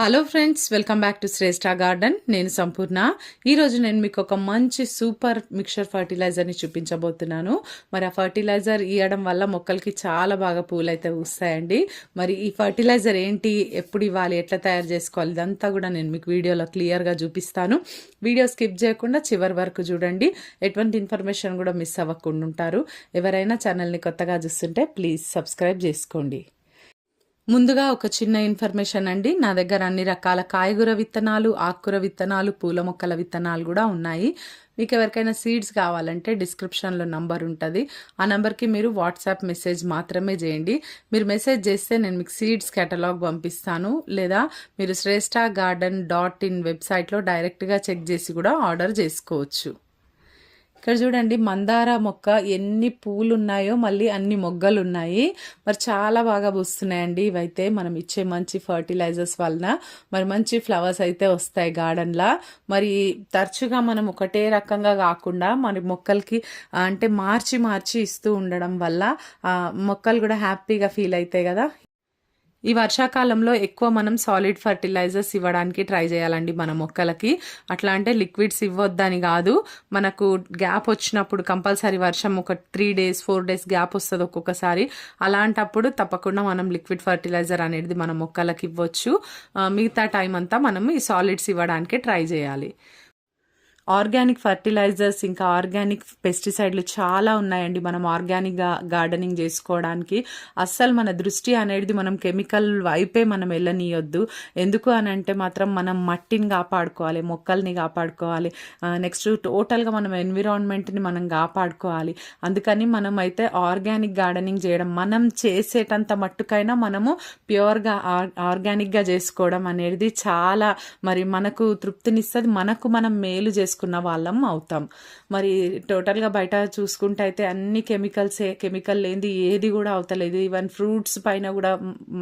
Hello friends welcome back to Shreshta garden నేను సంపూర్ణ. ఈరోజు నేను మీకు ఒక మంచి సూపర్ మిక్చర్ ఫర్టిలైజర్ని చూపించబోతున్నాను. మరి ఆ ఫర్టిలైజర్ ఇవ్వడం వల్ల మొక్కలకి చాలా బాగా పూలు అయితే వస్తాయండి. మరి ఈ ఫర్టిలైజర్ ఏంటి? ఎప్పుడు ఇవ్వాలి? ఎట్లా తయారు చేసుకోవాలి? ఇదంతా కూడా నేను మీకు వీడియోలో క్లియర్గా చూపిస్తాను. వీడియో స్కిప్ చేయకుండా చివరి వరకు చూడండి. ఎటువంటి ఇన్ఫర్మేషన్ కూడా మిస్ అవ్వకుండా ఉంటారు. ఎవరైనా ఛానల్ని కొత్తగా చూస్తుంటే ప్లీజ్ సబ్స్క్రైబ్ చేసుకోండి. ముందుగా ఒక చిన్న ఇన్ఫర్మేషన్ అండి. నా దగ్గర అన్ని రకాల కాయగూర విత్తనాలు ఆకుకూర విత్తనాలు పూల మొక్కల విత్తనాలు కూడా ఉన్నాయి. మీకు ఎవరికైనా సీడ్స్ కావాలంటే డిస్క్రిప్షన్లో నంబర్ ఉంటుంది. ఆ నెంబర్కి మీరు వాట్సాప్ మెసేజ్ మాత్రమే చేయండి. మీరు మెసేజ్ చేస్తే నేను మీకు సీడ్స్ కేటలాగ్ పంపిస్తాను. లేదా మీరు శ్రేష్ఠ గార్డెన్ డాట్ ఇన్ వెబ్సైట్లో డైరెక్ట్గా చెక్ చేసి కూడా ఆర్డర్ చేసుకోవచ్చు. ఇక్కడ చూడండి మందార మొక్క ఎన్ని పూలు ఉన్నాయో మళ్ళీ అన్ని మొగ్గలు ఉన్నాయి మరి చాలా బాగా పూస్తున్నాయండి ఇవైతే. మనం ఇచ్చే మంచి ఫర్టిలైజర్స్ వలన. మరి మంచి ఫ్లవర్స్ అయితే వస్తాయి గార్డెన్లా మరి తరచుగా మనం ఒకటే రకంగా కాకుండా మరి మొక్కలకి అంటే మార్చి మార్చి ఇస్తూ ఉండడం వల్ల మొక్కలు కూడా హ్యాపీగా ఫీల్ అవుతాయి కదా. ఈ వర్షాకాలంలో ఎక్కువ మనం సాలిడ్ ఫర్టిలైజర్స్ ఇవ్వడానికి ట్రై చేయాలండి మన మొక్కలకి. అట్లా అంటే లిక్విడ్స్ ఇవ్వద్దని కాదు. మనకు గ్యాప్ వచ్చినప్పుడు కంపల్సరీ వర్షం ఒక three days four days gap వస్తుంది ఒక్కొక్కసారి. అలాంటప్పుడు తప్పకుండా మనం లిక్విడ్ ఫర్టిలైజర్ అనేది మన మొక్కలకి ఇవ్వచ్చు. మిగతా టైం అంతా మనం ఈ సాలిడ్స్ ఇవ్వడానికి ట్రై చేయాలి. ఆర్గానిక్ ఫర్టిలైజర్స్ ఇంకా ఆర్గానిక్ పెస్టిసైడ్లు చాలా ఉన్నాయండి మనం ఆర్గానిక్గా గార్డెనింగ్ చేసుకోవడానికి. అస్సలు మన దృష్టి అనేది మనం కెమికల్ వైపే మనం వెళ్ళనీయొద్దు. ఎందుకు అని అంటే మాత్రం మనం మట్టిని కాపాడుకోవాలి మొక్కల్ని కాపాడుకోవాలి. నెక్స్ట్ టోటల్గా మనం ఎన్విరాన్మెంట్ని మనం కాపాడుకోవాలి. అందుకని మనం అయితే ఆర్గానిక్ గార్డెనింగ్ చేయడం మనం చేసేటంత మట్టుకైనా మనము ప్యూర్గా ఆర్గానిక్గా చేసుకోవడం అనేది చాలా మరి మనకు తృప్తినిస్తుంది మనకు మనం మేలు చేసుకోవాలి చేసుకున్న వాళ్ళం అవుతాం. మరి టోటల్గా బయట చూసుకుంటే అయితే అన్ని కెమికల్సే కెమికల్ లేనిది ఏది కూడా అవుతలేదు. ఈవెన్ ఫ్రూట్స్ పైన కూడా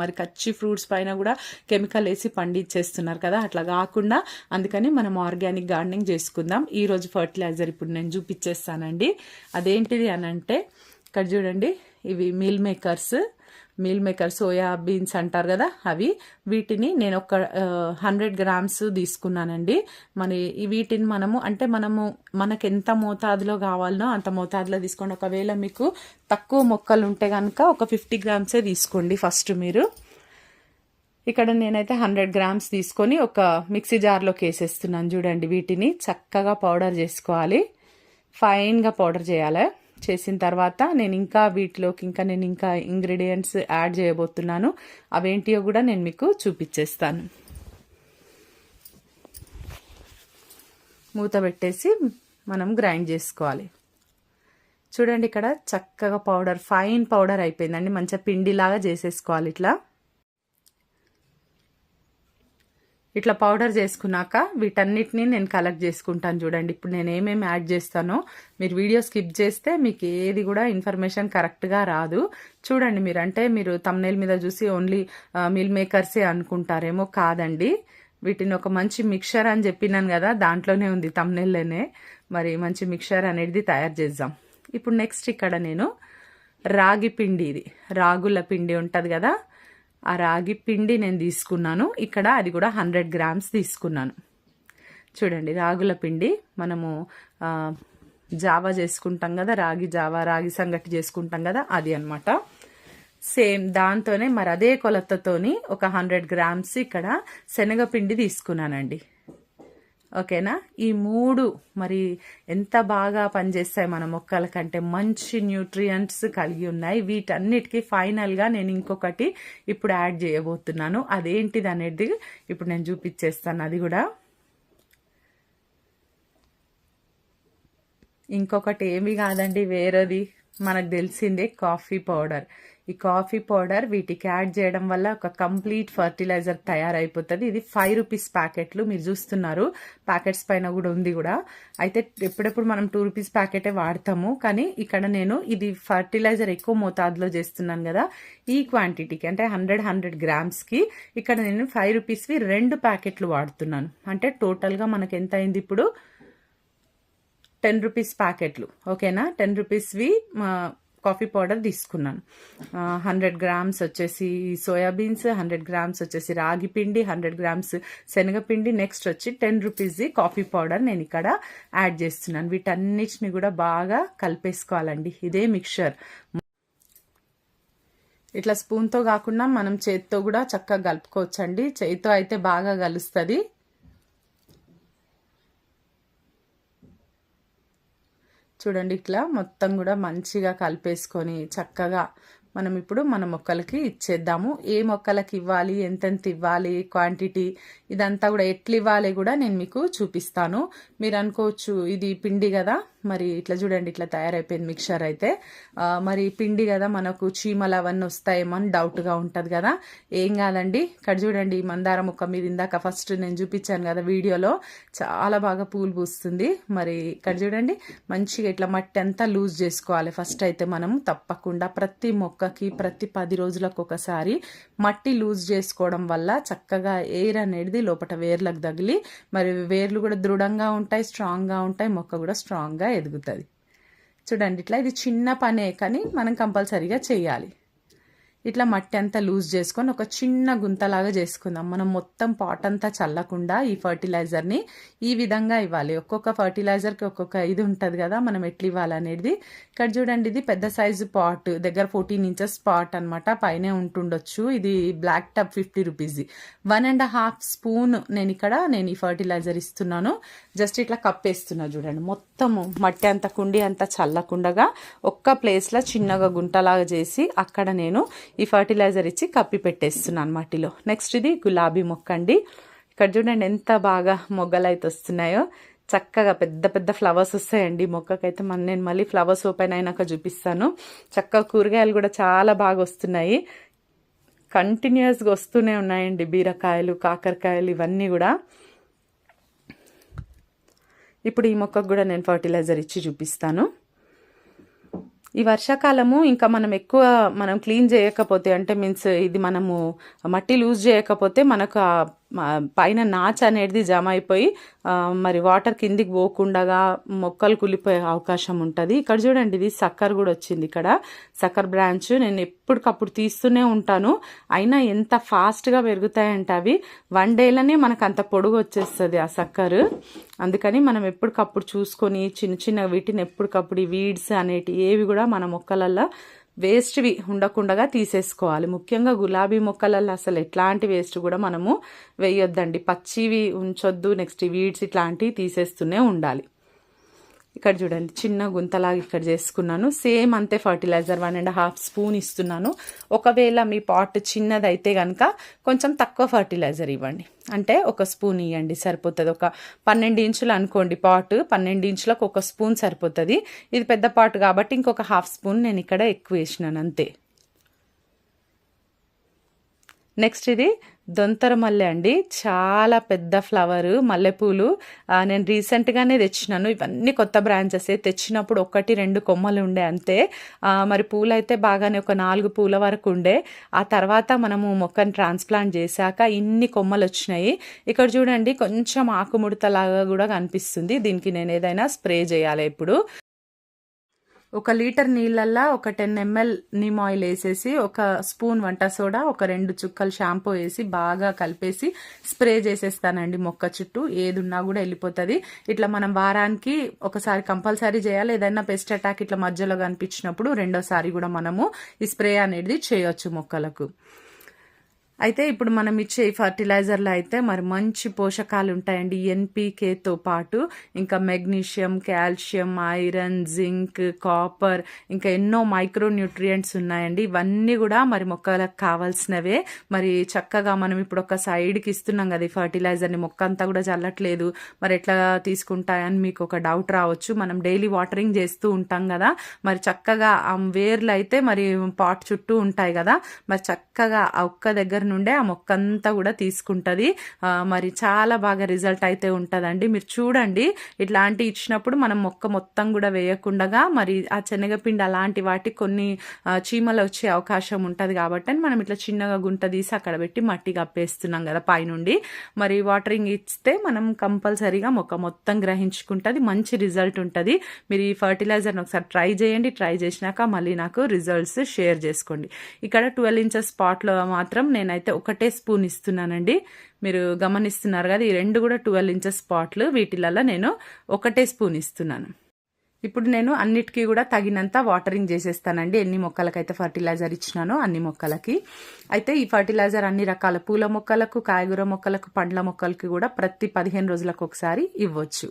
మరి కచ్చి ఫ్రూట్స్ పైన కూడా కెమికల్ వేసి పండించేస్తున్నారు కదా. అట్లా కాకుండా అందుకని మనం ఆర్గానిక్ గార్డెనింగ్ చేసుకుందాం. ఈరోజు ఫర్టిలైజర్ ఇప్పుడు నేను చూపించేస్తానండి అదేంటిది అని అంటే ఇక్కడ చూడండి ఇవి meal makers meal maker soya beans అంటారు కదా అవి. వీటిని నేను ఒక హండ్రెడ్ గ్రామ్స్ తీసుకున్నానండి. మరి వీటిని మనము అంటే మనము మనకు ఎంత మోతాదులో కావాలనో అంత మోతాదులో తీసుకోండి. ఒకవేళ మీకు తక్కువ మొక్కలు ఉంటే కనుక ఒక ఫిఫ్టీ గ్రామ్సే తీసుకోండి ఫస్ట్ మీరు. ఇక్కడ నేనైతే హండ్రెడ్ గ్రామ్స్ తీసుకొని ఒక మిక్సీ జార్లోకి వేసేస్తున్నాను చూడండి వీటిని. చక్కగా పౌడర్ చేసుకోవాలి. ఫైన్గా పౌడర్ చేయాలి. చేసిన తర్వాత నేను ఇంకా వీటిలోకి ఇంకా నేను ఇంకా ఇంగ్రీడియంట్స్ యాడ్ చేయబోతున్నాను. అవేంటియో కూడా నేను మీకు చూపించేస్తాను మూత పెట్టేసి మనం గ్రైండ్ చేసుకోవాలి. చూడండి ఇక్కడ చక్కగా పౌడర్ ఫైన్ పౌడర్ అయిపోయిందండి. మంచిగా పిండిలాగా చేసేసుకోవాలి ఇట్లా. ఇట్లా పౌడర్ చేసుకున్నాక వీటన్నిటిని నేను కలెక్ట్ చేసుకుంటాను చూడండి. ఇప్పుడు నేను ఏమేమి యాడ్ చేస్తానో మీరు వీడియో స్కిప్ చేస్తే మీకు ఏది కూడా ఇన్ఫర్మేషన్ కరెక్ట్గా రాదు. చూడండి మీరు అంటే మీరు తమ్నేల్ మీద చూసి ఓన్లీ మిల్ మేకర్సే అనుకుంటారేమో కాదండి. వీటిని ఒక మంచి మిక్చర్ అని చెప్పినాను కదా దాంట్లోనే ఉంది తమ్నెల్లోనే మరి మంచి మిక్చర్ అనేది తయారు చేద్దాం. ఇప్పుడు నెక్స్ట్ ఇక్కడ నేను రాగి పిండి ఇది రాగుల పిండి ఉంటుంది కదా ఆ రాగి పిండి నేను తీసుకున్నాను. ఇక్కడ అది కూడా హండ్రెడ్ గ్రామ్స్ తీసుకున్నాను. చూడండి రాగుల పిండి. మనము జావా చేసుకుంటాం కదా రాగి జావా రాగి సంగటి చేసుకుంటాం కదా అది అనమాట సేమ్ దాంతోనే మరి అదే కొలతతోని ఒక హండ్రెడ్ గ్రామ్స్ ఇక్కడ శనగపిండి తీసుకున్నానండి. ఓకేనా? ఈ మూడు మరి ఎంత బాగా పనిచేస్తాయి మన మొక్కల కంటే మంచి న్యూట్రియంట్స్ కలిగి ఉన్నాయి. వీటన్నిటికీ ఫైనల్గా నేను ఇంకొకటి ఇప్పుడు యాడ్ చేయబోతున్నాను. అదేంటిది అనేది ఇప్పుడు నేను చూపించేస్తాను అది కూడా ఇంకొకటి ఏమి కాదండి వేరేది. మనకు తెలిసిందే కాఫీ పౌడర్. ఈ కాఫీ పౌడర్ వీటికి యాడ్ చేయడం వల్ల ఒక కంప్లీట్ ఫర్టిలైజర్ తయారైపోతుంది. ఇది ఫైవ్ రూపీస్ ప్యాకెట్లు మీరు చూస్తున్నారు. ప్యాకెట్స్ పైన కూడా ఉంది కూడా. అయితే ఎప్పుడెప్పుడు మనం టూ రూపీస్ ప్యాకెటే వాడతాము. కానీ ఇక్కడ నేను ఇది ఫర్టిలైజర్ ఎక్కువ మోతాదులో చేస్తున్నాను కదా ఈ క్వాంటిటీకి అంటే హండ్రెడ్ హండ్రెడ్ గ్రామ్స్కి. ఇక్కడ నేను ఫైవ్ రూపీస్వి రెండు ప్యాకెట్లు వాడుతున్నాను. అంటే టోటల్గా మనకు ఎంత అయింది ఇప్పుడు? టెన్ రూపీస్ ప్యాకెట్లు ఓకేనా? టెన్ రూపీస్వి కాఫీ పౌడర్ తీసుకున్నాను. హండ్రెడ్ గ్రామ్స్ వచ్చేసి సోయాబీన్స్ హండ్రెడ్ గ్రామ్స్ వచ్చేసి రాగి పిండి హండ్రెడ్ గ్రామ్స్ శనగపిండి నెక్స్ట్ వచ్చి టెన్ రూపీస్ది కాఫీ పౌడర్ నేను ఇక్కడ యాడ్ చేస్తున్నాను. వీటన్నిటిని కూడా బాగా కలిపేసుకోవాలండి. ఇదే మిక్చర్. ఇట్లా స్పూన్తో కాకుండా మనం చేతితో కూడా చక్కగా కలుపుకోవచ్చండి. చేతితో అయితే బాగా కలుస్తుంది. చూడండి ఇట్లా మొత్తం కూడా మంచిగా కలిపేసుకొని చక్కగా మనం ఇప్పుడు మన మొక్కలకి ఇచ్చేద్దాము. ఏ మొక్కలకి ఇవ్వాలి ఎంతెంత ఇవ్వాలి క్వాంటిటీ ఇదంతా కూడా ఎట్లు ఇవ్వాలి కూడా నేను మీకు చూపిస్తాను. మీరు అనుకోవచ్చు ఇది పిండి కదా? మరి ఇట్లా చూడండి ఇట్లా తయారైపోయింది మిక్చర్ అయితే. మరి పిండి కదా మనకు చీమలు అవన్నీ వస్తాయేమో అని డౌట్గా ఉంటుంది కదా. ఏం కాదండి ఇక్కడ చూడండి ఈ మందార మొక్క మీద ఇందాక ఫస్ట్ నేను చూపించాను కదా వీడియోలో. చాలా బాగా పూలు పూస్తుంది. మరి ఇక్కడ చూడండి మంచిగా ఇట్లా మట్టి అంతా లూజ్ చేసుకోవాలి. ఫస్ట్ అయితే మనం తప్పకుండా ప్రతి మొక్కకి ప్రతి పది రోజులకు ఒకసారి మట్టి లూజ్ చేసుకోవడం వల్ల చక్కగా ఎయిర్ అనేది లోపల వేర్లకు తగిలి మరి వేర్లు కూడా దృఢంగా ఉంటాయి స్ట్రాంగ్గా ఉంటాయి మొక్క కూడా స్ట్రాంగ్గా ఎదుగుతుంది. చూడండి ఇట్లా ఇది చిన్న పనే కానీ మనం కంపల్సరీగా చేయాలి. ఇట్లా మట్టి అంతా లూజ్ చేసుకొని ఒక చిన్న గుంతలాగా చేసుకుందాం. మనం మొత్తం పాట్ అంతా చల్లకుండా ఈ ఫర్టిలైజర్ని ఈ విధంగా ఇవ్వాలి. ఒక్కొక్క ఫర్టిలైజర్కి ఒక్కొక్క ఇది ఉంటుంది కదా మనం ఎట్లా ఇవ్వాలనేది. ఇక్కడ చూడండి ఇది పెద్ద సైజు పాట్ దగ్గర ఫోర్టీన్ ఇంచెస్ పాట్ అనమాట పైనే ఉంటుండొచ్చు. ఇది బ్లాక్ టబ్ ఫిఫ్టీ రూపీస్ది వన్ అండ్ హాఫ్ స్పూన్ నేను ఇక్కడ నేను ఈ ఫర్టిలైజర్ ఇస్తున్నాను. జస్ట్ ఇట్లా కప్పేస్తున్నా చూడండి. మొత్తము మట్టి అంత కుండి అంతా చల్లకుండగా ఒక్క ప్లేస్లో చిన్నగా గుంటలాగా చేసి అక్కడ నేను ఈ ఫర్టిలైజర్ ఇచ్చి కప్పి పెట్టేస్తున్నాను మట్టిలో. నెక్స్ట్ ఇది గులాబీ మొక్క అండి. ఇక్కడ చూడండి ఎంత బాగా మొగ్గలు అయితే వస్తున్నాయో. చక్కగా పెద్ద పెద్ద ఫ్లవర్స్ వస్తాయండి మొక్కకైతే. మన నేను మళ్ళీ ఫ్లవర్స్ ఓపెన్ అయినాక చూపిస్తాను. చక్కగా కూరగాయలు కూడా చాలా బాగా వస్తున్నాయి. కంటిన్యూస్గా వస్తూనే ఉన్నాయండి బీరకాయలు కాకరకాయలు ఇవన్నీ కూడా. ఇప్పుడు ఈ మొక్కకు కూడా నేను ఫర్టిలైజర్ ఇచ్చి చూపిస్తాను. ఈ వర్షాకాలము ఇంకా మనం ఎక్కువ మనం క్లీన్ చేయకపోతే అంటే మీన్స్ ఇది మనము మట్టి లూజ్ చేయకపోతే మనకు ఆ పైన నాచ్ అనేది జమ అయిపోయి మరి వాటర్ కిందికి పోకుండా మొక్కలు కులిపోయే అవకాశం ఉంటుంది. ఇక్కడ చూడండి ఇది సక్కర్ కూడా వచ్చింది ఇక్కడ. సక్కర్ బ్రాంచ్ నేను ఎప్పటికప్పుడు తీస్తూనే ఉంటాను. అయినా ఎంత ఫాస్ట్గా పెరుగుతాయంటే అవి వన్ డేలోనే మనకు అంత పొడుగు వచ్చేస్తుంది ఆ సక్కర్. అందుకని మనం ఎప్పటికప్పుడు చూసుకొని చిన్న చిన్న వీటిని ఎప్పటికప్పుడు ఈ వీడ్స్ అనేటి ఏవి కూడా మన మొక్కలల్లో వేస్ట్వి ఉండకుండా తీసేసుకోవాలి. ముఖ్యంగా గులాబీ మొక్కలలో అసలు ఎట్లాంటి వేస్ట్ కూడా మనము వేయొద్దండి. పచ్చివి ఉంచొద్దు నెక్స్ట్ వీడ్స్ ఇట్లాంటివి తీసేస్తూనే ఉండాలి. ఇక్కడ చూడండి చిన్న గుంతలాగా ఇక్కడ చేసుకున్నాను. సేమ్ అంతే fertiliser one and half spoon ఇస్తున్నాను. ఒకవేళ మీ పాట్ చిన్నదైతే కనుక కొంచెం తక్కువ ఫర్టిలైజర్ ఇవ్వండి. అంటే ఒక స్పూన్ ఇవ్వండి సరిపోతుంది. ఒక పన్నెండు ఇంచులు అనుకోండి పాట్ పన్నెండు ఇంచులకు ఒక స్పూన్ సరిపోతుంది. ఇది పెద్ద పాట్ కాబట్టి ఇంకొక హాఫ్ స్పూన్ నేను ఇక్కడ ఎక్కువ వేసినాను అంతే. నెక్స్ట్ ఇది దొంతర మల్లె అండి. చాలా పెద్ద ఫ్లవర్ మల్లెపూలు. నేను రీసెంట్గానే తెచ్చినాను. ఇవన్నీ కొత్త బ్రాంచెస్ తెచ్చినప్పుడు ఒకటి రెండు కొమ్మలు ఉండే అంతే. మరి పూలు అయితే బాగానే ఒక నాలుగు పూల వరకు ఉండే. ఆ తర్వాత మనము మొక్కను ట్రాన్స్ప్లాంట్ చేశాక ఇన్ని కొమ్మలు వచ్చినాయి. ఇక్కడ చూడండి కొంచెం ఆకుముడతలాగా కూడా కనిపిస్తుంది. దీనికి నేను ఏదైనా స్ప్రే చేయాలి ఇప్పుడు. ఒక లీటర్ నీళ్ళల్లో ఒక టెన్ ఎంఎల్ నిమ్ ఆయిల్ వేసేసి ఒక స్పూన్ వంట సోడా ఒక రెండు చుక్కలు షాంపూ వేసి బాగా కలిపేసి స్ప్రే చేసేస్తానండి మొక్క చుట్టూ. ఏది ఉన్నా కూడా వెళ్ళిపోతుంది. ఇట్లా మనం వారానికి ఒకసారి కంపల్సరీ చేయాలి. ఏదైనా పెస్ట్ అటాక్ ఇట్లా మధ్యలో కనిపించినప్పుడు రెండోసారి కూడా మనము ఈ స్ప్రే అనేది చేయొచ్చు మొక్కలకు. అయితే ఇప్పుడు మనం ఇచ్చే ఈ ఫర్టిలైజర్లో అయితే మరి మంచి పోషకాలు ఉంటాయండి. ఎన్పికేతో పాటు ఇంకా magnesium calcium iron zinc copper ఇంకా ఎన్నో మైక్రో న్యూట్రియంట్స్ ఉన్నాయండి. ఇవన్నీ కూడా మరి మొక్కలకు కావాల్సినవే. మరి చక్కగా మనం ఇప్పుడు ఒక సైడ్కి ఇస్తున్నాం కదా ఈ ఫర్టిలైజర్ని. మొక్క అంతా కూడా చల్లట్లేదు. మరి ఎట్లా తీసుకుంటాయని మీకు ఒక డౌట్ రావచ్చు. మనం డైలీ వాటరింగ్ చేస్తూ ఉంటాం కదా. మరి చక్కగా ఆ వేర్లు అయితే మరి పాట్ చుట్టూ ఉంటాయి కదా. మరి చక్కగా ఒక్క దగ్గర నుండే ఆ మొక్క అంతా కూడా తీసుకుంటుంది. మరి చాలా బాగా రిజల్ట్ అయితే ఉంటుందండి. మీరు చూడండి ఇట్లాంటి ఇచ్చినప్పుడు మనం మొక్క మొత్తం కూడా వేయకుండా మరి ఆ శనగపిండి అలాంటి వాటి కొన్ని చీమలు వచ్చే అవకాశం ఉంటుంది కాబట్టి మనం ఇట్లా చిన్నగా గుంట తీసి అక్కడ పెట్టి మట్టి కప్పేస్తున్నాం కదా పైనుండి. మరి వాటరింగ్ ఇస్తే మనం కంపల్సరీగా మొక్క మొత్తం గ్రహించుకుంటుంది మంచి రిజల్ట్ ఉంటుంది. మీరు ఈ ఫర్టిలైజర్ని ఒకసారి ట్రై చేయండి. ట్రై చేసినాక మళ్ళీ నాకు రిజల్ట్స్ షేర్ చేసుకోండి. ఇక్కడ ట్వెల్వ్ ఇంచెస్ స్పాట్లో మాత్రం నేను నేనైతే ఒకటే స్పూన్ ఇస్తున్నానండి. మీరు గమనిస్తున్నారు కదా ఈ రెండు కూడా ట్వెల్వ్ ఇంచెస్ స్పాట్లు వీటిలలో నేను ఒకటే స్పూన్ ఇస్తున్నాను. ఇప్పుడు నేను అన్నిటికీ కూడా తగినంత వాటరింగ్ చేసేస్తానండి. ఎన్ని మొక్కలకైతే ఫర్టిలైజర్ ఇచ్చినానో అన్ని మొక్కలకి. అయితే ఈ ఫర్టిలైజర్ అన్ని రకాల పూల మొక్కలకు కాయగూర మొక్కలకు పండ్ల మొక్కలకి కూడా ప్రతి పదిహేను రోజులకు ఒకసారి ఇవ్వచ్చు.